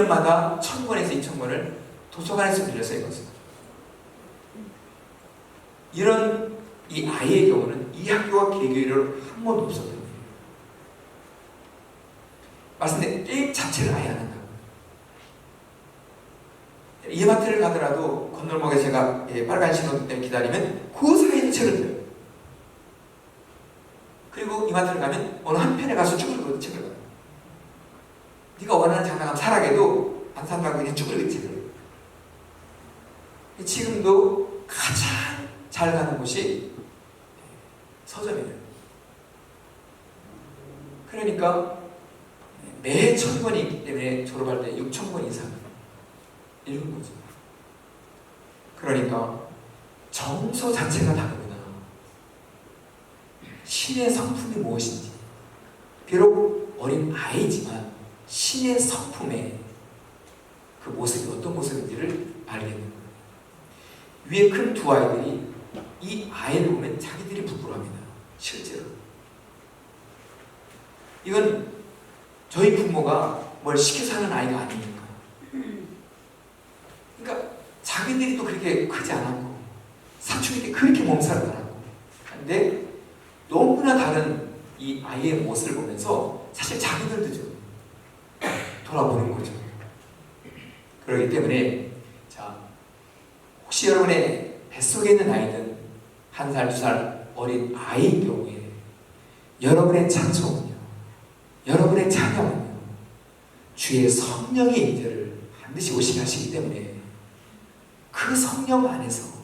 1년마다 1000권에서 2000권을 도서관에서 빌려서 읽었어요. 이런 이 아이의 경우는 이 학교와 개교를 한 번도 없었거든요. 말씀드린 게임 자체를 아예 안 한다고. 이마트를 가더라도 건널목에 제가 예, 빨간 신호 때문에 기다리면 그 사이에 책을 들어요. 그리고 이마트를 가면 어느 한 편에 가서 쭉 읽어도 책을 봐요. 네가 원하는 장난감 사라게도 안 산다고 그냥 쭉 읽을 책을. 지금도 가장 잘 가는 곳이 서점이에요. 그러니까 매 천 권이 있기 때문에 졸업할 때 6천 권 이상 읽은 거죠. 그러니까 정서 자체가 다르구나. 신의 성품이 무엇인지. 비록 어린 아이지만 신의 성품의 그 모습이 어떤 모습인지를 알겠는 거예요. 위에 큰 두 아이들이 이 아이를 보면 자기들이 부끄러워합니다. 실제로. 이건 저희 부모가 뭘 시켜서 하는 아이가 아니니까. 그러니까 자기들이 또 그렇게 크지 않았고 사춘기 때 그렇게 몸살을 앓았고 근데 너무나 다른 이 아이의 모습을 보면서 사실 자기들도 좀 돌아보는 거죠. 그렇기 때문에 자 혹시 여러분의 뱃속에 있는 아이든 한 살, 두 살 어린 아이인 경우에 여러분의 찬송은요, 여러분의 찬양은요, 주의 성령의 인재를 반드시 오시게 하시기 때문에 그 성령 안에서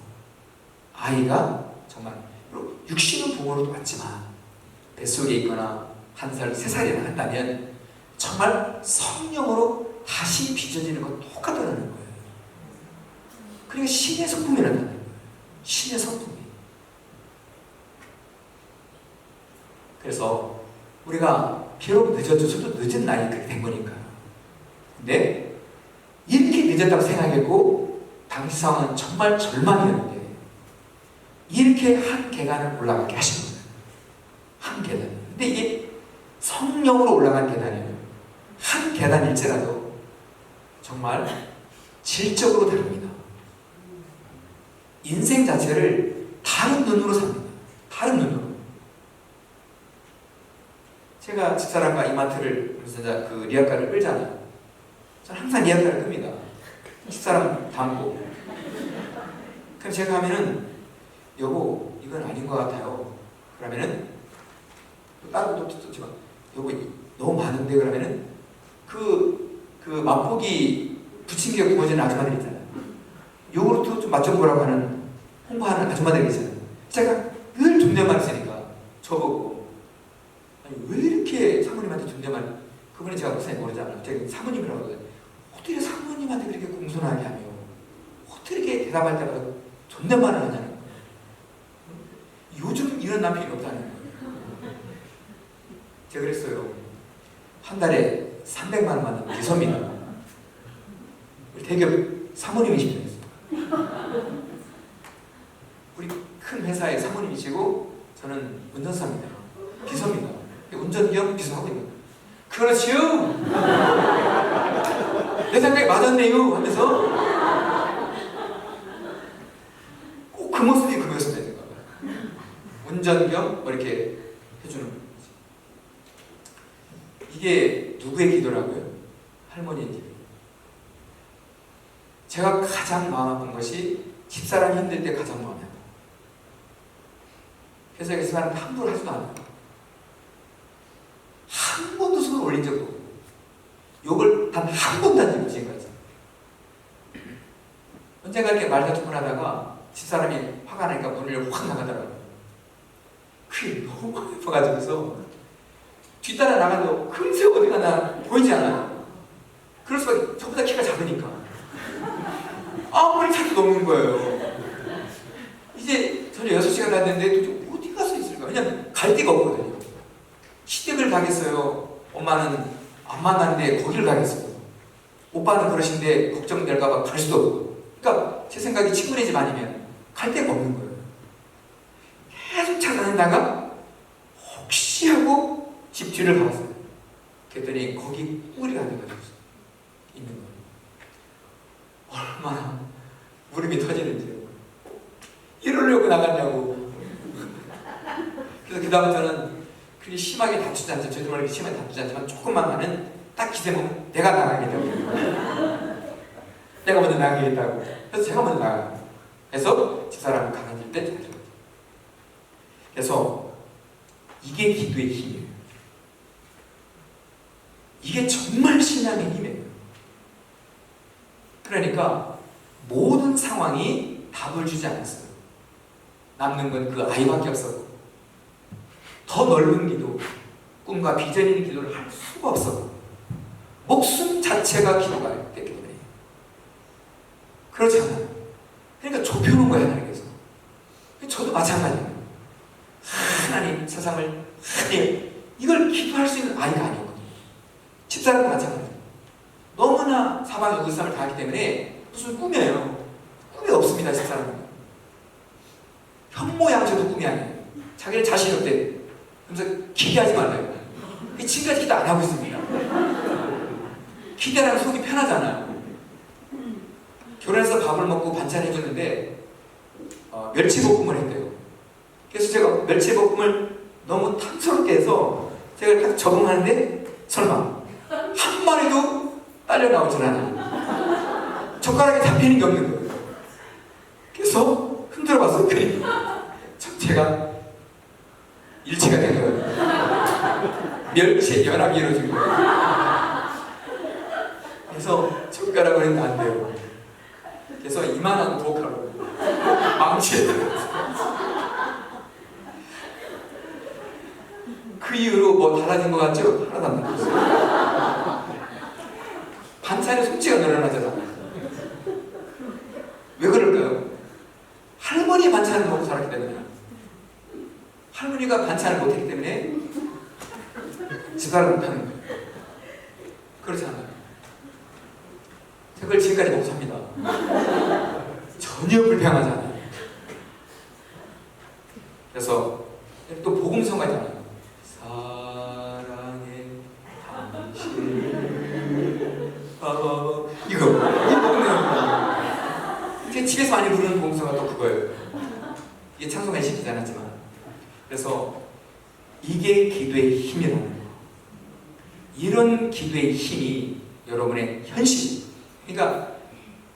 아이가 정말 육신은 부모로도 맞지만 뱃속에 있거나 한 살, 세 살이나 한다면 정말 성령으로 다시 빚어지는 건 똑같다는 거예요. 그러니까 신의 성품이라는 거예요. 신의 성품이. 그래서 우리가 비록 늦어져서도 늦은 나이 그렇게 된 거니까. 근데 이렇게 늦었다고 생각했고 당시 상황은 정말 절망이었는데 이렇게 한 계단을 올라가게 하신 거예요. 한 계단. 근데 이게 성령으로 올라간 계단이에요. 한 계단일지라도 정말 질적으로 다릅니다. 인생 자체를 다른 눈으로 삽니다. 다른 눈으로. 제가 집사람과 이마트를 그 리아카를 끌잖아요. 저는 항상 리아카를 끕니다. 집사람 담고. 그럼 제가 하면은 여보 이건 아닌 것 같아요. 그러면은 또 다른 것도 듣지만 여보 너무 많은데 그러면은 그, 그 맛보기 부침개 구워지는 아줌마들 있잖아요. 요거트 좀 맛 좀 보라고 하는 홍보하는 아줌마들 있잖아요. 제가 늘 존댓말 쓰니까 저보고 아니 왜 이렇게 사모님한테 존댓말 그분이 제가 목사님 모르잖아요. 제가 사모님이라고 하거든요. 어떻게 사모님한테 그렇게 공손하게 하며 어떻게 대답할 때마다 존댓말을 하냐는 거예요. 요즘 이런 남편이 없다는 거예요. 제가 그랬어요. 한 달에 300만 원 받는 기섭니다. 대기업 사모님이시죠. 우리 큰 회사의 사모님이시고 저는 운전사입니다. 비서입니다. 운전 겸 비서하고 있는. 그렇지요. 내 생각에 맞았네요 하면서 꼭 그 모습이 그거였어야 되는 거예요. 운전 겸뭐 이렇게 해주는. 이게 누구의 기도라고요? 할머니의 기도. 제가 가장 마음 아픈 것이 집사람이 힘들 때 가장 마음이 아파요. 그래서 그 사람 함부로 하지도 않아요. 한 번도 손을 올린 적도 없고 욕을 단 한 번도 안 해요 지금까지. 언젠가 이렇게 말다툼을 하다가 집사람이 화가 나니까 문을 확 나가더라고요. 그게 너무 아파가지고서 뒤따라 나가도 금세 어디 가나 보이지 않아요. 그럴 수밖에 저보다 키가 작으니까. 아무리 차도 넘는 거예요. 이제 저는 6시간 갔는데 어디 가서 있을까? 왜냐면 갈 데가 없거든요. 시댁을 가겠어요. 엄마는 안 만나는데 거기를 가겠어요. 오빠는 그러신데 걱정될까봐 갈 수도 없고. 그러니까 제 생각에 친구네 집 아니면 갈 데가 없는 거예요. 뒤를 봤어요. 그랬더니 거기 꼬리가 내가지고 있는 거예요. 얼마나 무릎이 터지는지요. 이러려고 나갔냐고. 그래서 그다음부터는 그리 심하게 다치지 않지만, 저도 말하게 심하게 다치지 않지만, 조금만 하는 딱 기세만 내가 나가겠다고. 내가 먼저 나가겠다고. 그래서 제가 먼저 나가고. 그래서 저 사람을 강해질 때 잘해요. 그래서 이게 기도의 힘이에요. 이게 정말 신앙의 힘이에요. 그러니까 모든 상황이 답을 주지 않았어요. 남는 건 그 아이밖에 없었고 더 넓은 기도, 꿈과 비전 있는 기도를 할 수가 없어. 목숨 자체가 기도가 됐기 때문에. 그렇지 않아요. 그러니까 좁혀놓은 거예요, 하나님께서. 저도 마찬가지예요. 하나님, 세상을, 하나님, 이걸 기도할 수 있는 아이가 아니거든요. 집사람도 마찬가지예요. 너무나 사방에 의상을 다하기 때문에 무슨 꿈이에요. 꿈이 없습니다, 집사람은. 현모양처도 꿈이 아니에요. 자기는 자신 없대. 그래서 기대하지 말아요. 지금까지 기도 안 하고 있습니다. 기대하면 속이 편하잖아요. 결혼해서 밥을 먹고 반찬 해줬는데 어, 멸치볶음을 했대요. 그래서 제가 멸치볶음을 너무 탐스럽게 해서 제가 딱 적응하는데 설마 한 마리도 딸려 나오질 않아. 젓가락에 잡히는 게 없는 거예요. 그래서 흔들어 봤어요. 제가 일치가 된 거예요. 멸치의 연합이 이루어진 거예요. 그래서 젓가락을 했는데 안 돼요. 그래서 이만한 부엌가루 망치에 그 이후로 뭐 달라진 것 같죠? 하나도 안 달라졌어요. 반찬에 솜씨가 늘어나잖아. 왜 그럴까요? 할머니 반찬을 먹고 살았기 때문에 할머니가 반찬을 못했기 때문에 집사를 못하는 거예요. 그렇지 않아요. 그걸 지금까지 먹고 삽니다. 전혀 불평하지 않아요. 그래서 또 복음성가 있잖아요. 사랑해 당신 어, 이거 이 복음성 제 집에서 많이 부르는 복음성가 또 그거예요. 이게 찬송에 시키지 않았지만 그래서 이게 기도의 힘이라는 거예요. 이런 기도의 힘이 여러분의 현실 그러니까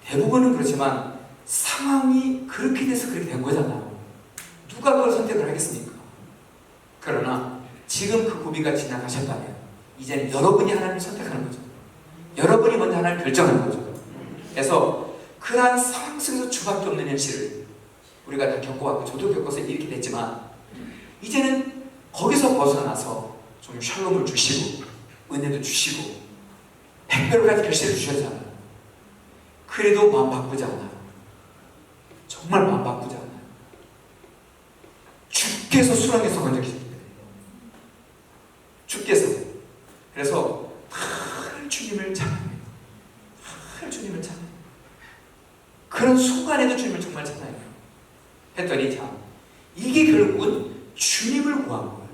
대부분은 그렇지만 상황이 그렇게 돼서 그렇게 된 거잖아요. 누가 그걸 선택을 하겠습니까? 그러나 지금 그 고비가 지나가셨다면 이제는 여러분이 하나님을 선택하는 거죠. 여러분이 먼저 하나님을 결정하는 거죠. 그래서 그러한 상황 속에서 주밖에 없는 현실을 우리가 다 겪어왔고 저도 겪어서 이렇게 됐지만 이제는 거기서 벗어나서 좀 샬롬을 주시고 은혜도 주시고 백배로까지 결실을 주셨잖아요. 그래도 마음 바꾸지 않아요. 정말 마음 바꾸지 않아요. 주께서 수렁에서 건져주실 때 주께서 그래서 늘 주님을 찬양해요. 늘 주님을 찬양해요. 그런 순간에도 주님을 정말 찬양해요. 했더니 자 이게 결국은 주님을 구한 거예요.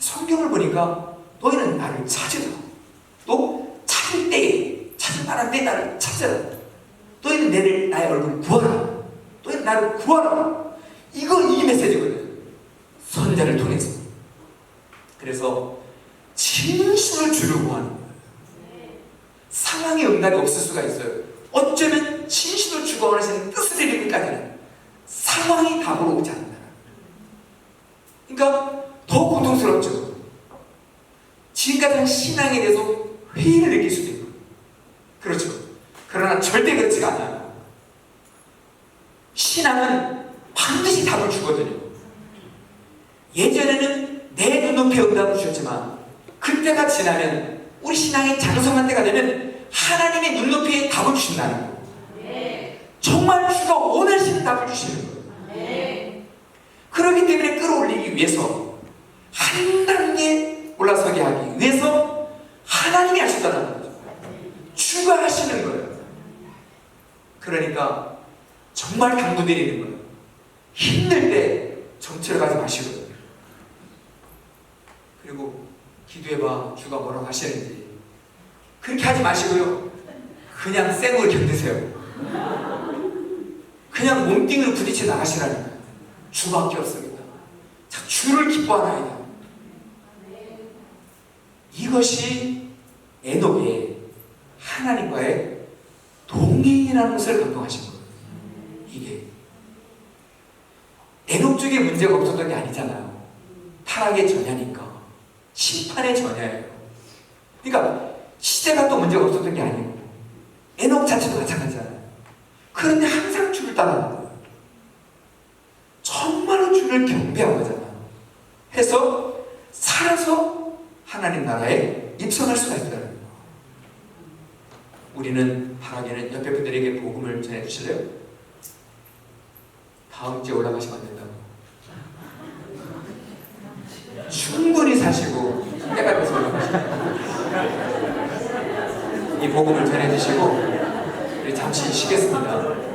성경을 보니까 너희는 나를 찾으라. 또 찾을 때에 찾을 만한 때 나를 찾으라. 너희는 내를 나의 얼굴을 구하라. 너희는 나를 구하라. 이거 이 메시지거든. 선자를 통해서. 그래서 진실을 구하는 거예요. 상황에 응답이 없을 수가 있어요. 어쩌면 진실을 주고 원하시는 뜻을 이루기까지는 상황이 답으로 오지 않는다. 그러니까 더 고통스럽죠. 지금까지 한 신앙에 대해서 회의를 느낄 수도 있고. 그렇죠. 그러나 절대 그렇지가 않아요. 신앙은 반드시 답을 주거든요. 예전에는 내 눈높이에 응답을 주셨지만 그때가 지나면 우리 신앙이 장성한 때가 되면 하나님의 눈높이에 답을 주신다는 거예요. 정말 주가 원하시는 답을 주시는 거예요. 그렇기 때문에 끌어올리기 위해서 한 단계 올라서게 하기 위해서 하나님이 하셨다는 거죠. 주가 하시는 거예요. 그러니까 정말 당부드리는 거예요. 힘들 때 정체를 가지 마시고 그리고 기도해봐 주가 뭐라고 하시는지 그렇게 하지 마시고요. 그냥 생으로 견디세요. 그냥 몸뚱이로 부딪혀 나가시라니까. 주밖에 없습니다. 자, 주를 기뻐하나이다. 이것이 에녹의 하나님과의 동행이라는 것을 감동하신 거예요. 이게 에녹 쪽에 문제가 없었던 게 아니잖아요. 타락의 전야니까 심판의 전야예요. 그러니까 시제가 또 문제가 없었던 게 아니고 에녹 자체도 마찬가지잖아요. 그런데 항상 주를 따라하는 거예요. 정말로 주를 경배한 거잖아요. 해서 살아서 하나님 나라에 입성할 수가 있다는 거예요. 우리는 바라기는 옆에 분들에게 복음을 전해 주실래요? 다음 주에 올라가시면 안 된다고. 충분히 사시고 돼서 올라가시고 이 복음을 전해 주시고 잠시 쉬겠습니다.